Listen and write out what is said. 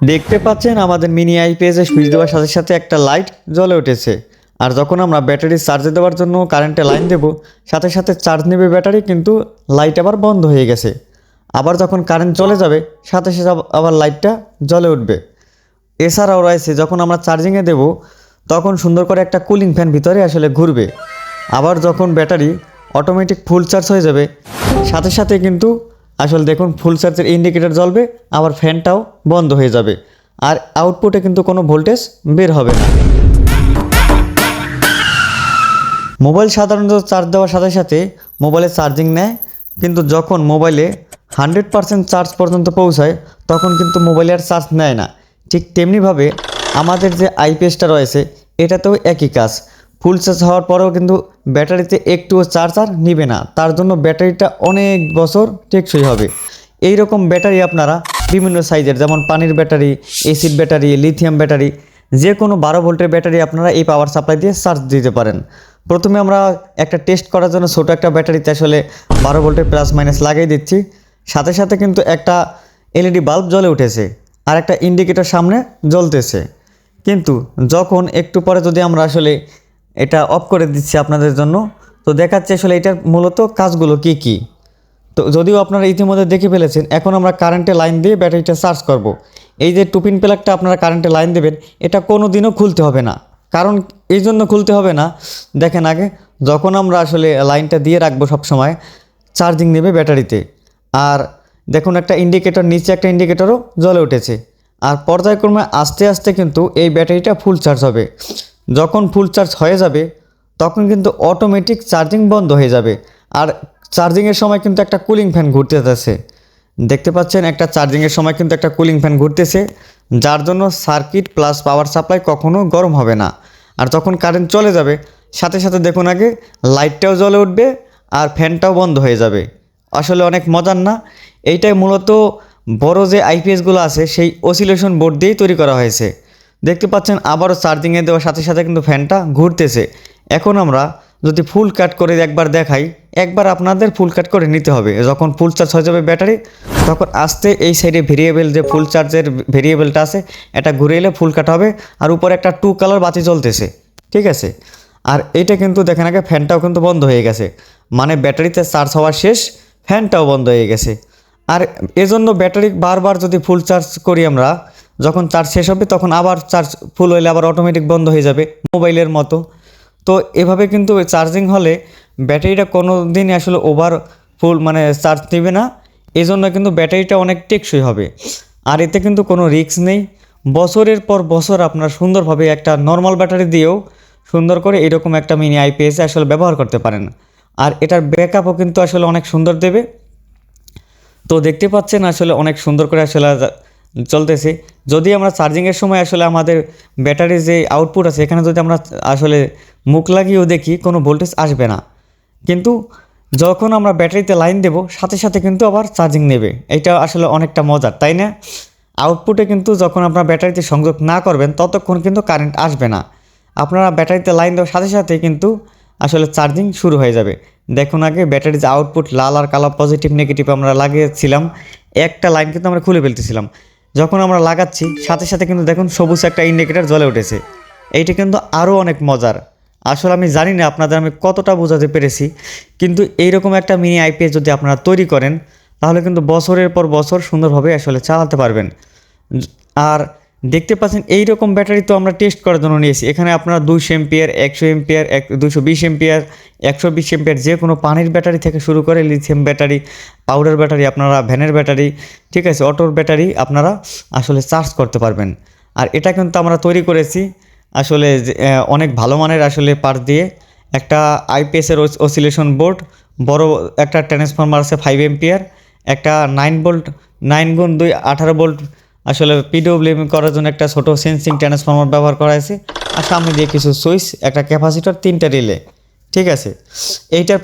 দেখতে পাচ্ছেন আমাদের মিনি আইপিএসে সুইচ দেওয়ার সাথে সাথে একটা লাইট জ্বলে উঠেছে। আর যখন আমরা ব্যাটারি চার্জে দেওয়ার জন্য কারেন্টে লাইন দেব, সাথে সাথে চার্জ নেবে ব্যাটারি, কিন্তু লাইট আবার বন্ধ হয়ে গেছে। আবার যখন কারেন্ট চলে যাবে, সাথে সাথে আবার লাইটটা জ্বলে উঠবে। এছাড়াও রয়েছে, যখন আমরা চার্জিংয়ে দেব, তখন সুন্দর করে একটা কুলিং ফ্যান ভিতরে আসলে ঘুরবে। আবার যখন ব্যাটারি অটোমেটিক ফুল চার্জ হয়ে যাবে, সাথে সাথে কিন্তু আসলে দেখুন ফুল চার্জের ইন্ডিকেটর জ্বলবে, আবার ফ্যানটাও বন্ধ হয়ে যাবে। আর আউটপুটে কিন্তু কোনো ভোল্টেজ বের হবে না। মোবাইল সাধারণত চার্জ দেওয়ার সাথে সাথে মোবাইলে চার্জিং নেয়, কিন্তু যখন মোবাইলে হান্ড্রেড পারসেন্ট চার্জ পর্যন্ত পৌঁছায়, তখন কিন্তু মোবাইলে আর চার্জ নেয় না। ঠিক তেমনিভাবে আমাদের যে আইপিএসটা রয়েছে, এটাতেও একই কাজ। ফুল চার্জ হওয়ার পরেও কিন্তু ব্যাটারিতে একটুও চার্জ আর নিবে না। তার জন্য ব্যাটারিটা অনেক বছর টেকসই হবে। এই রকম ব্যাটারি আপনারা বিভিন্ন সাইজের, যেমন পানির battery acid battery lithium battery যে কোনো বারো ভোল্টের ব্যাটারি আপনারা এই পাওয়ার সাপ্লাই দিয়ে চার্জ দিতে পারেন। প্রথমে আমরা একটা টেস্ট করার জন্য ছোটো একটা ব্যাটারিতে আসলে বারো ভোল্টের প্লাস মাইনাস লাগিয়ে দিচ্ছি। সাথে সাথে কিন্তু একটা এলইডি বাল্ব জ্বলে উঠেছে আর একটা ইন্ডিকেটর সামনে জ্বলতেছে। কিন্তু যখন একটু পরে যদি আমরা আসলে এটা অফ করে দিচ্ছি আপনাদের জন্য। তো দেখাচ্ছে আসলে এটার মূলত কাজগুলো কি কি। তো যদিও আপনারা ইতিমধ্যে দেখে ফেলেছেন, এখন আমরা কারেন্টে লাইন দিয়ে ব্যাটারিটা চার্জ করব। এই যে টুপিন প্লাগটা আপনারা কারেন্টে লাইন দেবেন, এটা কোনো দিনও খুলতে হবে না। কারণ এই জন্য খুলতে হবে না। দেখেন আগে, যখন আমরা আসলে লাইনটা দিয়ে রাখব সব সময় চার্জিং নেবে ব্যাটারিতে। আর দেখুন একটা ইন্ডিকেটর নিচে একটা ইন্ডিকেটরও জ্বলে উঠেছে। আর পর্যায়ক্রমে আস্তে আস্তে কিন্তু এই ব্যাটারিটা ফুল চার্জ হবে। যখন ফুল চার্জ হয়ে যাবে, তখন কিন্তু অটোমেটিক চার্জিং বন্ধ হয়ে যাবে। আর চার্জিংয়ের সময় কিন্তু একটা কুলিং ফ্যান ঘুরতে যাচ্ছে। দেখতে পাচ্ছেন, একটা চার্জিংয়ের সময় কিন্তু একটা কুলিং ফ্যান ঘুরতেছে, যার জন্য সার্কিট প্লাস পাওয়ার সাপ্লাই কখনো গরম হবে না। আর যখন কারেন্ট চলে যাবে, সাথে সাথে দেখুন আগে লাইটটাও জ্বলে উঠবে আর ফ্যানটাও বন্ধ হয়ে যাবে। আসলে অনেক মজার না? এইটাই মূলত বড় যে আইপিএসগুলো আছে, সেই অসিলেশন বোর্ড দিয়েই তৈরি করা হয়েছে। দেখতে পাচ্ছেন আবারও চার্জিংয়ে দেওয়ার সাথে সাথে কিন্তু ফ্যানটা ঘুরতেছে। এখন আমরা যদি ফুল কাট করে একবার দেখাই, একবার আপনাদের ফুল কাট করে নিতে হবে। যখন ফুল চার্জ হয়ে যাবে ব্যাটারি, তখন আস্তে এই সাইডে ভেরিয়েবল যে ফুল চার্জের ভেরিয়েবলটা আছে, এটা ঘুরে এলে ফুল কাট হবে আর উপরে একটা টু কালার বাতি জ্বলতেছে। ঠিক আছে? আর এটা কিন্তু দেখেন আগে ফ্যানটাও কিন্তু বন্ধ হয়ে গেছে। মানে ব্যাটারিতে চার্জ হওয়ার শেষ, ফ্যানটাও বন্ধ হয়ে গেছে। আর এজন্য ব্যাটারি বারবার যদি ফুল চার্জ করি আমরা যখন চার্জ শেষ হবে, তখন আবার চার্জ ফুল হইলে আবার অটোমেটিক বন্ধ হয়ে যাবে মোবাইলের মতো। তো এভাবে কিন্তু চার্জিং হলে ব্যাটারিটা কোনো দিনই আসলে ওভার ফুল মানে চার্জ নেবে না। এই জন্য কিন্তু ব্যাটারিটা অনেক টেকসই হবে। আর এতে কিন্তু কোনো রিস্ক নেই। বছরের পর বছর আপনার সুন্দরভাবে একটা নর্মাল ব্যাটারি দিয়েও সুন্দর করে এরকম একটা মিনি আইপিএস আসলে ব্যবহার করতে পারেন। আর এটার ব্যাকআপও কিন্তু আসলে অনেক সুন্দর দেবে। তো দেখতে পাচ্ছেন আসলে অনেক সুন্দর করে আসলে চলতেছে। যদি আমরা চার্জিংয়ের সময় আসলে আমাদের ব্যাটারির যে আউটপুট আছে, এখানে যদি আমরা আসলে মুখ লাগিয়েও দেখি, কোনো ভোল্টেজ আসবে না। কিন্তু যখন আমরা ব্যাটারিতে লাইন দেব, সাথে সাথে কিন্তু আবার চার্জিং নেবে। এটা আসলে অনেকটা মজার, তাই না? আউটপুটে কিন্তু যখন আপনার ব্যাটারিতে সংযোগ না করবেন, ততক্ষণ কিন্তু কারেন্ট আসবে না। আপনারা ব্যাটারিতে লাইন দেওয়ার সাথে সাথে কিন্তু আসলে চার্জিং শুরু হয়ে যাবে। দেখুন আগে ব্যাটারির যে আউটপুট লাল আর কালো পজিটিভ নেগেটিভ আমরা লাগিয়েছিলাম, একটা লাইন কিন্তু আমরা খুলে ফেলতেছিলাম। যখন আমরা লাগাচ্ছি, সাথে সাথে কিন্তু দেখুন সবুজ একটা ইন্ডিকেটার জ্বলে উঠেছে। এইটা কিন্তু আরও অনেক মজার। আসলে আমি জানি না আপনাদের আমি কতটা বোঝাতে পেরেছি, কিন্তু এইরকম একটা মিনি আইপিএস যদি আপনারা তৈরি করেন, তাহলে কিন্তু বছরের পর বছর সুন্দরভাবে আসলে চালাতে পারবেন। আর দেখতে পাচ্ছেন এই রকম ব্যাটারি তো আমরা টেস্ট করার জন্য নিয়েছি। এখানে আপনারা দুইশো এমপিয়ার একশো এমপিয়ার এক দুশো বিশ এমপিয়ার একশো বিশ যে কোনো পানির ব্যাটারি থেকে শুরু করে লিথিয়াম ব্যাটারি পাউডার ব্যাটারি, আপনারা ভ্যানের ব্যাটারি, ঠিক আছে অটোর ব্যাটারি আপনারা আসলে চার্জ করতে পারবেন। আর এটা কিন্তু আমরা তৈরি করেছি আসলে অনেক ভালো মানের আসলে পার্ট দিয়ে। একটা আইপিএসের অসিলেশন বোর্ড বড় একটা ট্রান্সফরমার আছে ফাইভ এমপিয়ার একটা নাইন ভোল্ট নাইন গুণ দুই, আঠারো ভোল্ট আসলে পিডব্লিউএম করার জন্য একটা ছোট সেন্সিং ট্রান্সফর্মার ব্যবহার করা হয়েছে। আর সামনে দিয়ে কিছু সুইচ একটা ক্যাপাসিটর তিনটা রিলে ঠিক আছে? এইটার